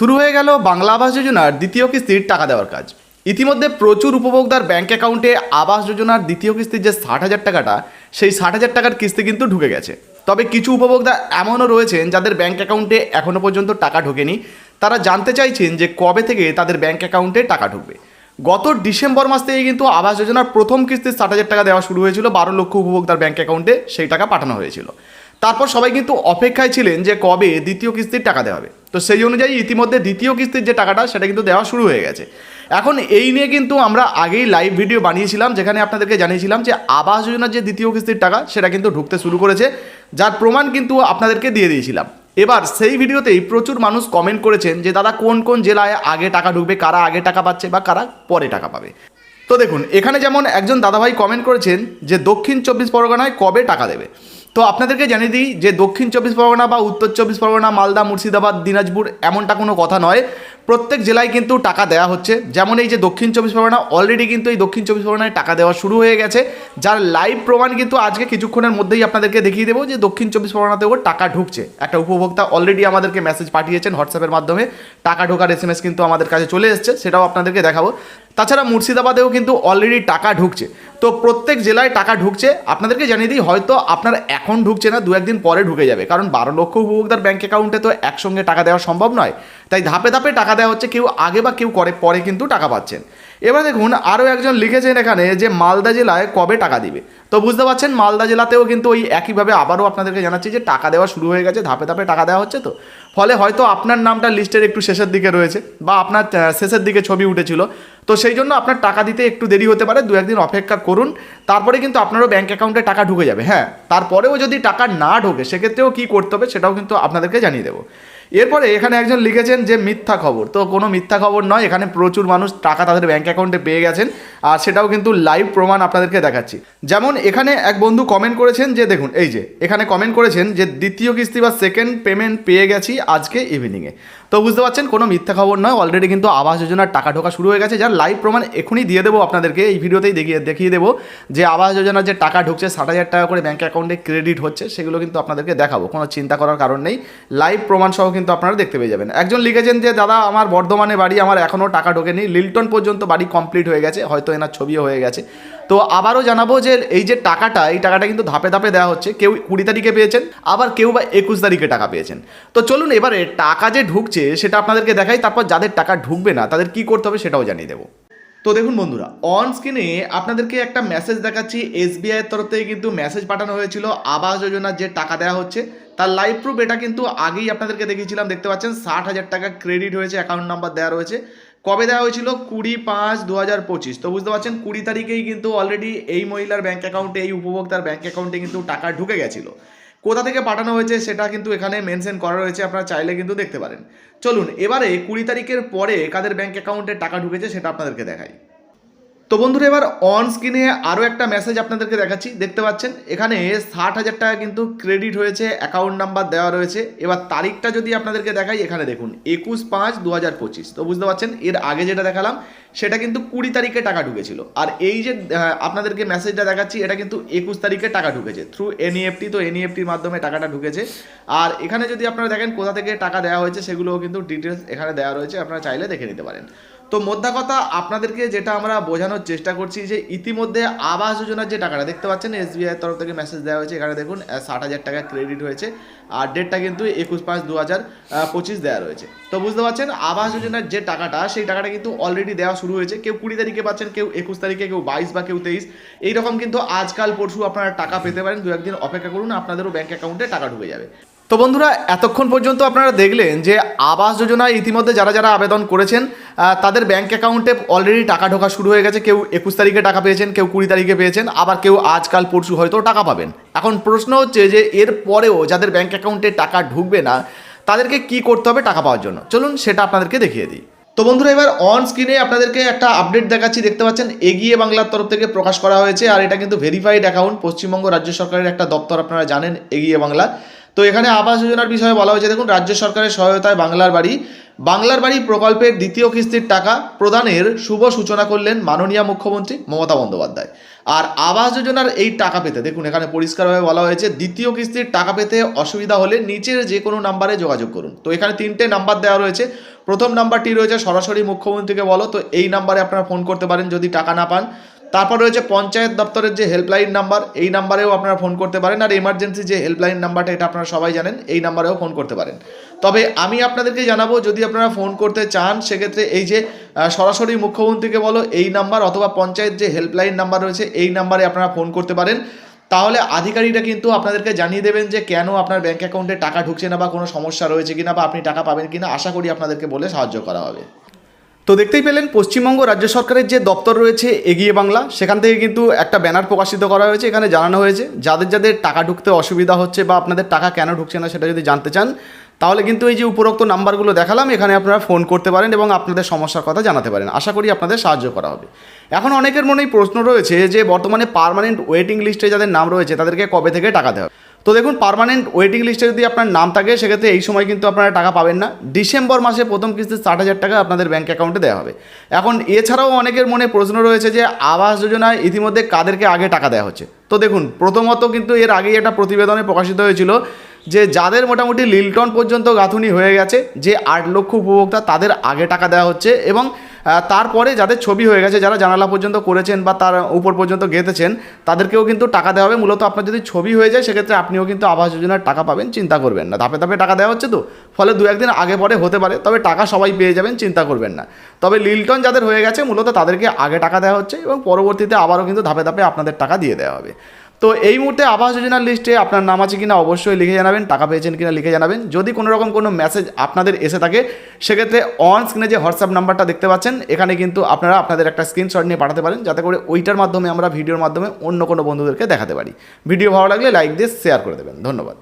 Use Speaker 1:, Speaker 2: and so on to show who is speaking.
Speaker 1: শুরু হয়ে গেল বাংলা আবাস যোজনার দ্বিতীয় কিস্তির টাকা দেওয়ার কাজ। ইতিমধ্যে প্রচুর উপভোক্তার ব্যাঙ্ক অ্যাকাউন্টে আবাস যোজনার দ্বিতীয় কিস্তির যে ষাট হাজার টাকাটা, সেই ষাট হাজার টাকার কিস্তি কিন্তু ঢুকে গেছে। তবে কিছু উপভোক্তা এমনও রয়েছেন যাদের ব্যাঙ্ক অ্যাকাউন্টে এখনও পর্যন্ত টাকা ঢোকেনি। তারা জানতে চাইছেন যে কবে থেকে তাদের ব্যাঙ্ক অ্যাকাউন্টে টাকা ঢুকবে। গত ডিসেম্বর মাস থেকে কিন্তু আবাস যোজনার প্রথম কিস্তির ষাট হাজার টাকা দেওয়া শুরু হয়েছিল, বারো লক্ষ উপভোক্তার ব্যাঙ্ক অ্যাকাউন্টে সেই টাকা পাঠানো হয়েছিল। তারপর সবাই কিন্তু অপেক্ষায় ছিলেন যে কবে দ্বিতীয় কিস্তির টাকা দেওয়া হবে। তো সেই অনুযায়ী ইতিমধ্যে দ্বিতীয় কিস্তির যে টাকাটা, সেটা কিন্তু দেওয়া শুরু হয়ে গেছে। এখন এই নিয়ে কিন্তু আমরা আগেই লাইভ ভিডিও বানিয়েছিলাম, যেখানে আপনাদেরকে জানিয়েছিলাম যে আবাস যোজনার যে দ্বিতীয় কিস্তির টাকা, সেটা কিন্তু ঢুকতে শুরু করেছে, যার প্রমাণ কিন্তু আপনাদেরকে দিয়ে দিয়েছিলাম। এবার সেই ভিডিওতেই প্রচুর মানুষ কমেন্ট করেছেন যে, দাদা, কোন কোন জেলায় আগে টাকা ঢুকবে? কারা আগে টাকা পাচ্ছে বা কারা পরে টাকা পাবে? তো দেখুন, এখানে যেমন একজন দাদাভাই কমেন্ট করেছেন যে, দক্ষিণ চব্বিশ পরগনায় কবে টাকা দেবে? তো আপনাদেরকে জানিয়ে দিই যে দক্ষিণ চব্বিশ পরগনা বা উত্তর চব্বিশ পরগনা, মালদা, মুর্শিদাবাদ, দিনাজপুর এমনটা কোনো কথা নয়। প্রত্যেক জেলায় কিন্তু টাকা দেওয়া হচ্ছে। যেমন এই যে দক্ষিণ চব্বিশ পরগনা অলরেডি কিন্তু এই দক্ষিণ চব্বিশ পরগনায় টাকা দেওয়া শুরু হয়ে গেছে। যার লাইভ প্রমাণ কিন্তু আজকে কিছুক্ষণের মধ্যেই আপনাদেরকে দেখিয়ে দেবো যে দক্ষিণ চব্বিশ পরগনাতেও টাকা ঢুকছে। একটা উপভোক্তা অলরেডি আমাদেরকে মেসেজ পাঠিয়েছেন হোয়াটসঅ্যাপের মাধ্যমে। টাকা ঢোকার এস কিন্তু আমাদের কাছে চলে এসছে, সেটাও আপনাদেরকে দেখাবো। তাছাড়া মুর্শিদাবাদেও কিন্তু অলরেডি টাকা ঢুকছে। তো প্রত্যেক জেলায় টাকা ঢুকছে, আপনাদেরকে জানিয়ে দিই, হয়তো আপনার এখন ঢুকছে না দু একদিন পরে ঢুকে যাবে। কারণ বারো লক্ষ উপভোক্তার ব্যাঙ্ক অ্যাকাউন্টে তো একসঙ্গে টাকা দেওয়া সম্ভব নয়। তাই ধাপে ধাপে টাকা দেওয়া হচ্ছে, কেউ আগে বা কেউ করে, পরে কিন্তু টাকা পাচ্ছেন। এবার দেখুন, আরও একজন লিখেছেন এখানে যে মালদা জেলায় কবে টাকা দিবে। তো বুঝতে পারছেন, মালদা জেলাতেও কিন্তু ওই একইভাবে আবারও আপনাদেরকে জানাচ্ছি যে টাকা দেওয়া শুরু হয়ে গেছে, ধাপে ধাপে টাকা দেওয়া হচ্ছে তো। ফলে হয়তো আপনার নামটা লিস্টের একটু শেষের দিকে রয়েছে বা আপনার শেষের দিকে ছবি উঠেছিল। তো সেই জন্য আপনার টাকা দিতে একটু দেরি হতে পারে দু একদিন অপেক্ষা করুন। তারপরে কিন্তু আপনারও ব্যাঙ্ক অ্যাকাউন্টে টাকা ঢুকে যাবে হ্যাঁ। তারপরেও যদি টাকা না ঢোকে, সেক্ষেত্রেও কী করতে হবে সেটাও কিন্তু আপনাদেরকে জানিয়ে দেবো। এরপরে এখানে একজন লিখেছেন যে মিথ্যা খবর। তো কোনো মিথ্যা খবর নয়, এখানে প্রচুর মানুষ টাকা তাদের ব্যাঙ্ক অ্যাকাউন্টে পেয়ে গেছেন। আর সেটাও কিন্তু লাইভ প্রমাণ আপনাদেরকে দেখাচ্ছি। যেমন এখানে এক বন্ধু কমেন্ট করেছেন যে, দেখুন, এই যে, এখানে কমেন্ট করেছেন যে, দ্বিতীয় কিস্তি বা সেকেন্ড পেমেন্ট পেয়ে গেছি আজকে ইভিনিংয়ে তো বুঝতে পারছেন, কোনো মিথ্যা খবর নয়। অলরেডি কিন্তু আবাস যোজনার টাকা ঢোকা শুরু হয়ে গেছে। যার লাইভ প্রমাণ এখনই দিয়ে দেবো আপনাদেরকে। এই ভিডিওতেই দেখিয়ে দেখিয়ে দেবো যে আবাস যোজনার যে টাকা ঢুকছে, ষাট হাজার টাকা করে ব্যাঙ্ক অ্যাকাউন্টে ক্রেডিট হচ্ছে, সেগুলো কিন্তু আপনাদেরকে দেখাবো। কোনো চিন্তা করার কারণ নেই। লাইভ প্রমাণ সহ কিন্তু আপনারা দেখতে পেয়ে যাবেন। একজন লিখেছেন যে, দাদা, আমার বর্ধমানে বাড়ি, আমার এখনও টাকা ঢোকেনি। লিলটন পর্যন্ত বাড়ি কমপ্লিট হয়ে গেছে। হয়তো এনার ছবিও হয়ে গেছে। তো আবারও জানাব যে এই যে টাকাটা, এই টাকাটা কিন্তু ধাপে ধাপে দেওয়া হচ্ছে। কেউ কুড়ি তারিখে পেয়েছেন, আবার কেউ বা একুশ তারিখে টাকা পেয়েছেন। তো চলুন এবারে টাকা যে ঢুকছে, সেটা আপনাদেরকে দেখাই, তারপর যাদের টাকা ঢুকবে না, তাদের কি করতে হবে সেটাও জানিয়ে দেবো। তো দেখুন বন্ধুরা অন স্ক্রিনে আপনাদেরকে একটা মেসেজ দেখাচ্ছি এসবিআইয়ের তরফ থেকে কিন্তু মেসেজ পাঠানো হয়েছিল, আবাস যোজনার যে টাকা দেওয়া হচ্ছে, তার লাইভ প্রুফ এটা কিন্তু আগেই আপনাদেরকে দেখিয়েছিলাম, দেখতে পাচ্ছেন, ষাট হাজার টাকা ক্রেডিট হয়েছে অ্যাকাউন্ট নাম্বার দেওয়া রয়েছে। কবে দেওয়া হয়েছিল? কুড়ি পাঁচ দু হাজার পঁচিশ। তো বুঝতে পারছেন, কুড়ি তারিখেই কিন্তু অলরেডি এই মহিলার ব্যাঙ্ক অ্যাকাউন্টে এই উপভোক্তার ব্যাঙ্ক অ্যাকাউন্টে কিন্তু টাকা ঢুকে গেছিল। কোথা থেকে পাঠানো হয়েছে সেটা কিন্তু এখানে মেনশন করা রয়েছে, আপনারা চাইলে কিন্তু দেখতে পারেন। চলুন, এবারে কুড়ি তারিখের পরে কাদের ব্যাঙ্ক অ্যাকাউন্টে টাকা ঢুকেছে সেটা আপনাদেরকে দেখাই। তো বন্ধুরা, এবার অন স্ক্রিনে আরও একটা মেসেজ আপনাদেরকে দেখাচ্ছি। দেখতে পাচ্ছেন, এখানে ষাট হাজার টাকা কিন্তু ক্রেডিট হয়েছে অ্যাকাউন্ট নাম্বার দেওয়া রয়েছে। এবার তারিখটা যদি আপনাদেরকে দেখাই, এখানে দেখুন, একুশ পাঁচ দু হাজার পঁচিশ। তো বুঝতে পারছেন, এর আগে যেটা দেখালাম, সেটা কিন্তু কুড়ি তারিখে টাকা ঢুকেছিল। আর এই যে আপনাদেরকে মেসেজটা দেখাচ্ছি, এটা কিন্তু একুশ তারিখে টাকা ঢুকেছে। থ্রু এনইএফটি তো এনইএফটির মাধ্যমে টাকাটা ঢুকেছে। আর এখানে যদি আপনারা দেখেন, কোথা থেকে টাকা দেওয়া হয়েছে, সেগুলোও কিন্তু ডিটেলস এখানে দেওয়া রয়েছে। আপনারা চাইলে দেখে নিতে পারেন। তো মোদ্দা কথা, আপনাদেরকে যেটা আমরা বোঝানোর চেষ্টা করছি যে ইতিমধ্যে আবাস যোজনার যে টাকাটা, দেখতে পাচ্ছেন এসবিআই তরফ থেকে মেসেজ দেওয়া হয়েছে, এখানে দেখুন ষাট হাজার টাকা ক্রেডিট হয়েছে, আর ডেটটা কিন্তু একুশ পাঁচ দু হাজার পঁচিশ দেওয়া রয়েছে। তো বুঝতে পারছেন, আবাস যোজনার যে টাকাটা, সেই টাকাটা কিন্তু অলরেডি দেওয়া শুরু হয়েছে, কেউ কুড়ি তারিখে পাচ্ছেন, কেউ একুশ তারিখে, কেউ বাইশ বা কেউ তেইশ, এইরকম কিন্তু আজকাল পরশু আপনারা টাকা পেতে পারেন, দু একদিন অপেক্ষা করুন, আপনাদেরও ব্যাঙ্ক অ্যাকাউন্টে টাকা ঢুকে যাবে। তো বন্ধুরা, এতক্ষণ পর্যন্ত আপনারা দেখলেন যে আবাস যোজনায় ইতিমধ্যে যারা যারা আবেদন করেছেন তাদের ব্যাঙ্ক অ্যাকাউন্টে অলরেডি টাকা ঢোকা শুরু হয়ে গেছে। কেউ একুশ তারিখে টাকা পেয়েছেন, কেউ কুড়ি তারিখে পেয়েছেন, আবার কেউ আজকাল পরশু হয়তো টাকা পাবেন। এখন প্রশ্ন হচ্ছে যে, এর পরেও যাদের ব্যাঙ্ক অ্যাকাউন্টে টাকা ঢুকবে না, তাদেরকে কি করতে হবে টাকা পাওয়ার জন্য? চলুন সেটা আপনাদেরকে দেখিয়ে দিই। তো বন্ধুরা, এবার অন স্ক্রিনে আপনাদেরকে একটা আপডেট দেখাচ্ছি। দেখতে পাচ্ছেন, এগিয়ে বাংলার তরফ থেকে প্রকাশ করা হয়েছে, আর এটা কিন্তু ভেরিফাইড অ্যাকাউন্ট পশ্চিমবঙ্গ রাজ্য সরকারের একটা দপ্তর, আপনারা জানেন, এগিয়ে বাংলা। তো এখানে আবাস যোজনার বিষয়ে বলা হয়েছে, দেখুন, রাজ্য সরকারের সহায়তায় বাংলার বাড়ি বাংলার বাড়ি প্রকল্পের দ্বিতীয় কিস্তির টাকা প্রদানের শুভ সূচনা করলেন মাননীয় মুখ্যমন্ত্রী মমতা বন্দ্যোপাধ্যায়। আর আবাস যোজনার এই টাকা পেতে, দেখুন, এখানে পরিষ্কারভাবে বলা হয়েছে, দ্বিতীয় কিস্তির টাকা পেতে অসুবিধা হলে নিচের যে কোনো নাম্বারে যোগাযোগ করুন। তো এখানে তিনটে নাম্বার দেওয়া রয়েছে, প্রথম নাম্বারটি রয়েছে সরাসরি মুখ্যমন্ত্রীকে বলো, তো এই নাম্বারে আপনারা ফোন করতে পারেন, যদি টাকা না পান। তারপর রয়েছে পঞ্চায়েত দপ্তরের যে হেল্পলাইন নাম্বার এই নাম্বারেও আপনারা ফোন করতে পারেন। আর এমার্জেন্সি যে হেল্পলাইন নাম্বারটা এটা আপনারা সবাই জানেন, এই নাম্বারেও ফোন করতে পারেন। তবে আমি আপনাদেরকে জানাব, যদি আপনারা ফোন করতে চান, সেক্ষেত্রে এই যে সরাসরি মুখ্যমন্ত্রীকে বলো, এই নাম্বার অথবা পঞ্চায়েত যে হেল্পলাইন নাম্বার রয়েছে, এই নাম্বারে আপনারা ফোন করতে পারেন। তাহলে আধিকারিকরা কিন্তু আপনাদেরকে জানিয়ে দেবেন যে, কেন আপনার ব্যাঙ্ক অ্যাকাউন্টে টাকা ঢুকছে না বা কোনো সমস্যা রয়েছে কিনা বা আপনি টাকা পাবেন কিনা, আশা করি আপনাদেরকে বলে সাহায্য করা হবে। তো দেখতেই পেলেন, পশ্চিমবঙ্গ রাজ্য সরকারের যে দপ্তর রয়েছে, এগিয়ে বাংলা, সেখান থেকে কিন্তু একটা ব্যানার প্রকাশিত করা হয়েছে, এখানে জানানো হয়েছে, যাদের যাদের টাকা ঢুকতে অসুবিধা হচ্ছে বা আপনাদের টাকা কেন ঢুকছে না সেটা যদি জানতে চান, তাহলে কিন্তু এই যে উপরোক্ত নাম্বারগুলো দেখালাম, এখানে আপনারা ফোন করতে পারেন এবং আপনাদের সমস্যার কথা জানাতে পারেন আশা করি আপনাদের সাহায্য করা হবে এখন অনেকের মনেই প্রশ্ন রয়েছে যে, বর্তমানে পার্মানেন্ট ওয়েটিং লিস্টে যাদের নাম রয়েছে, তাদেরকে কবে থেকে টাকা দেওয়া? তো দেখুন পারমানেন্ট ওয়েটিং লিস্টে যদি আপনার নাম থাকে, সেক্ষেত্রে এই সময় কিন্তু আপনারা টাকা পাবেন না। ডিসেম্বর মাসে প্রথম কিস্তি ষাট হাজার টাকা আপনাদের ব্যাঙ্ক অ্যাকাউন্টে দেওয়া হবে। এখন এছাড়াও অনেকের মনে প্রশ্ন রয়েছে যে, আবাস যোজনায় ইতিমধ্যে কাদেরকে আগে টাকা দেওয়া হচ্ছে? তো দেখুন, প্রথমত কিন্তু এর আগেই একটা প্রতিবেদনে প্রকাশিত হয়েছিল যে, যাদের মোটামুটি লিলটন পর্যন্ত গাঁথুনি হয়ে গেছে, যে আট লক্ষ উপভোক্তা তাদের আগে টাকা দেওয়া হচ্ছে এবং তারপরে যাদের ছবি হয়ে গেছে, যারা জানালা পর্যন্ত করেছেন বা তার উপর পর্যন্ত গেঁথেছেন, তাদেরকেও কিন্তু টাকা দেওয়া হবে। মূলত আপনার যদি ছবি হয়ে যায়, সেক্ষেত্রে আপনিও কিন্তু আবাস যোজনার টাকা পাবেন, চিন্তা করবেন না। ধাপে ধাপে টাকা দেওয়া হচ্ছে তো। ফলে দু একদিন আগে পরে হতে পারে, তবে টাকা সবাই পেয়ে যাবেন, চিন্তা করবেন না। তবে লিলটন যাদের হয়ে গেছে, মূলত তাদেরকে আগে টাকা দেওয়া হচ্ছে এবং পরবর্তীতে আবারও কিন্তু ধাপে ধাপে আপনাদের টাকা দিয়ে দেওয়া হবে। তো এই মুহূর্তে আবাস যোজনার লিস্টে আপনার নাম আছে কিনা অবশ্যই লিখে জানাবেন, টাকা পেয়েছেন কিনা লিখে জানাবেন। যদি কোনো রকম কোনো মেসেজ আপনাদের এসে থাকে, সেক্ষেত্রে অন স্ক্রিনে যে হোয়াটসঅ্যাপ নাম্বারটা দেখতে পাচ্ছেন, এখানে কিন্তু আপনারা আপনাদের একটা স্ক্রিনশট নিয়ে পাঠাতে পারেন, যাতে করে ওইটার মাধ্যমে আমরা ভিডিওর মাধ্যমে অন্য কোনো বন্ধুদেরকে দেখাতে পারি। ভিডিও ভালো লাগলে লাইক দিয়ে শেয়ার করে দেবেন। ধন্যবাদ।